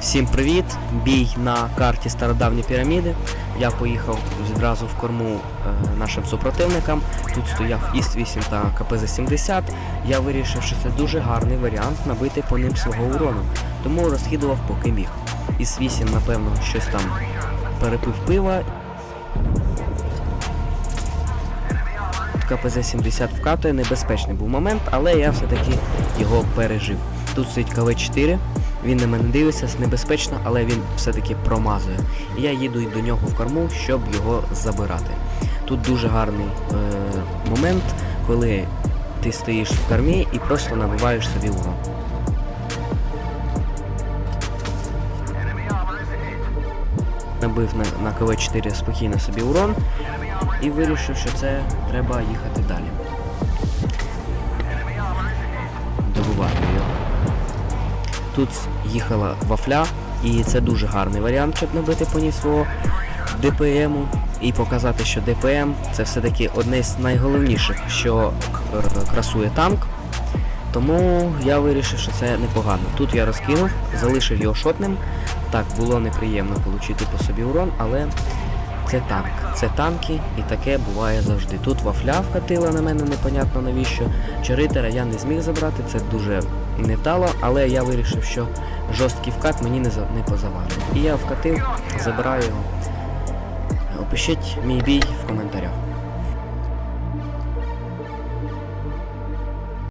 Всім привіт! Бій на карті Стародавні піраміди. Я поїхав відразу в корму е, нашим супротивникам. Тут стояв Іст-8 та КПЗ-70. Я вирішив, що це дуже гарний варіант набити по ним свого урону. Тому розхідував поки міг. Іс-8, напевно, щось там перепив пива. КПЗ-70 вкатує, небезпечний був момент, але я все-таки його пережив. Тут стоїть КВ-4, він на мене дивиться, небезпечно, але він все-таки промазує. Я їду до нього в корму, щоб його забирати. Тут дуже гарний е- момент, коли ти стоїш в кормі і просто набиваєш собі урон. Набив на, на КВ-4 спокійно собі урон і вирішив, що це треба їхати далі. Тут їхала вафля, і це дуже гарний варіант, щоб набити по ній свого ДПМу і показати, що ДПМ це все-таки одне з найголовніших, що красує танк. Тому я вирішив, що це непогано. Тут я розкинув, залишив його шотним. Так, було неприємно отримати по собі урон, але це танк. Це танки, і таке буває завжди. Тут вафля вкатила на мене, непонятно навіщо. Чаритера я не зміг забрати, це дуже невдало, але я вирішив, що жорсткий вкат мені не, за- не позавадить. І я вкатив, забираю його. Опишіть мій бій в коментарях.